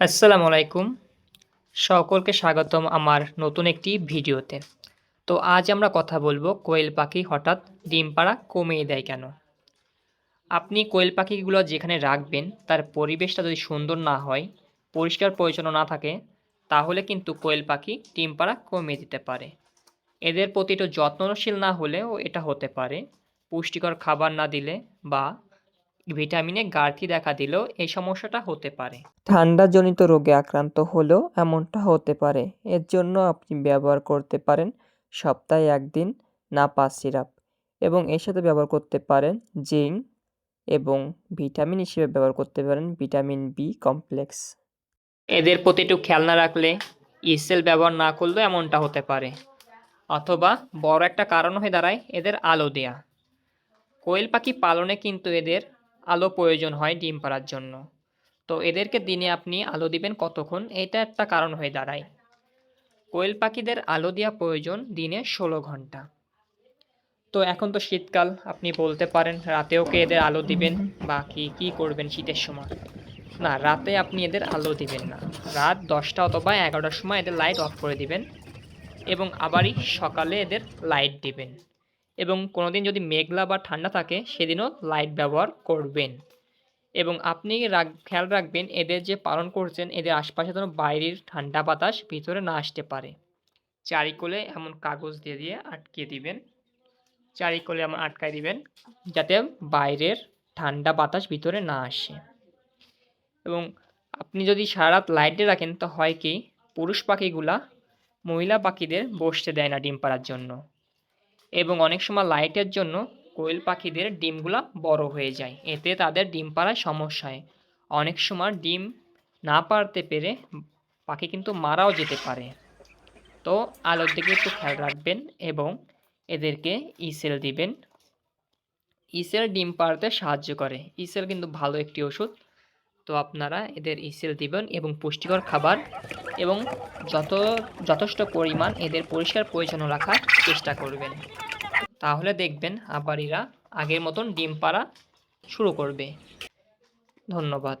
আসসালামু আলাইকুম। সকলকে স্বাগতম আমার নতুন একটি ভিডিওতে। তো আজ আমরা কথা বলব কোয়েল পাখি হঠাৎ ডিম পাড়া কমিয়ে দেয় কেন? আপনি কোয়েল পাখিগুলো যেখানে রাখবেন, তার পরিবেশটা যদি সুন্দর না হয়, পরিষ্কার পরিচ্ছন্ন না থাকে, তাহলে কিন্তু কোয়েল পাখি ডিম পাড়া কমিয়ে দিতে পারে। এদের প্রতি একটু যত্নশীল না হলেও এটা হতে পারে। পুষ্টিকর খাবার না দিলে বা ভিটামিনে ঘাটতি দেখা দিলেও এই সমস্যাটা হতে পারে। ঠান্ডাজনিত রোগে আক্রান্ত হলেও এমনটা হতে পারে। এর জন্য আপনি ব্যবহার করতে পারেন সপ্তাহে একদিন নাপা সিরাপ এবং এর সাথে ব্যবহার করতে পারেন জিঙ্ক এবং ভিটামিন হিসেবে ব্যবহার করতে পারেন ভিটামিন বি কমপ্লেক্স। এদের প্রতি একটু খেয়াল না রাখলে ইসেল ব্যবহার না করলেও এমনটা হতে পারে। অথবা বড় একটা কারণ হয়ে দাঁড়ায় এদের আলো দেয়া। কোয়েল পাখি পালনে কিন্তু এদের আলো প্রয়োজন হয় ডিম পাড়ার জন্য। তো এদেরকে দিনে আপনি আলো দিবেন কতক্ষণ? এটা একটা কারণ হয়ে দাঁড়ায়। কোয়েল পাখিদের আলো দেওয়া প্রয়োজন দিনে ষোলো ঘণ্টা। তো এখন তো শীতকাল, আপনি বলতে পারেন রাতেও কি এদের আলো দিবেন বা কি, কী করবেন শীতের সময়? না, রাতে আপনি এদের আলো দিবেন না। রাত দশটা অথবা এগারোটার সময় এদের লাইট অফ করে দিবেন এবং আবারই সকালে এদের লাইট দিবেন। এবং কোনো দিন যদি মেঘলা বা ঠান্ডা থাকে, সেদিনও লাইট ব্যবহার করবেন। এবং আপনি রাখ, খেয়াল রাখবেন, এদের যে পালন করছেন, এদের আশপাশে যেন বাইরের ঠান্ডা বাতাস ভিতরে না আসতে পারে। চারিকোলে এমন কাগজ দিয়ে দিয়ে আটকে দিবেন। চারিকোলে এমন আটকায় দিবেন, যাতে বাইরের ঠান্ডা বাতাস ভিতরে না আসে। এবং আপনি যদি সারা রাত লাইটে রাখেন, তো হয় কি, পুরুষ পাখিগুলা মহিলা পাখিদের বসতে দেয় না ডিম পাড়ার জন্য। এবং অনেক সময় লাইটের জন্য কোয়েল পাখিদের ডিমগুলা বড় হয়ে যায়। এতে তাদের ডিম পাড়ায় সমস্যা হয়। অনেক সময় ডিম না পারতে পেরে পাখি কিন্তু মারাও যেতে পারে। তো আলোর দিকে একটু খেয়াল রাখবেন এবং এদেরকে ইসেল দিবেন। ইসেল ডিম পাড়তে সাহায্য করে। ইসেল কিন্তু ভালো একটি ওষুধ। তো আপনারা এদের ইসেল দিবেন এবং পুষ্টিকর খাবার এবং যত, যথেষ্ট পরিমাণ এদের পরিষ্কার পরিচ্ছন্ন রাখার চেষ্টা করবেন। তাহলে দেখবেন আবার এরা আগের মতন ডিম পাড়া শুরু করবে। ধন্যবাদ।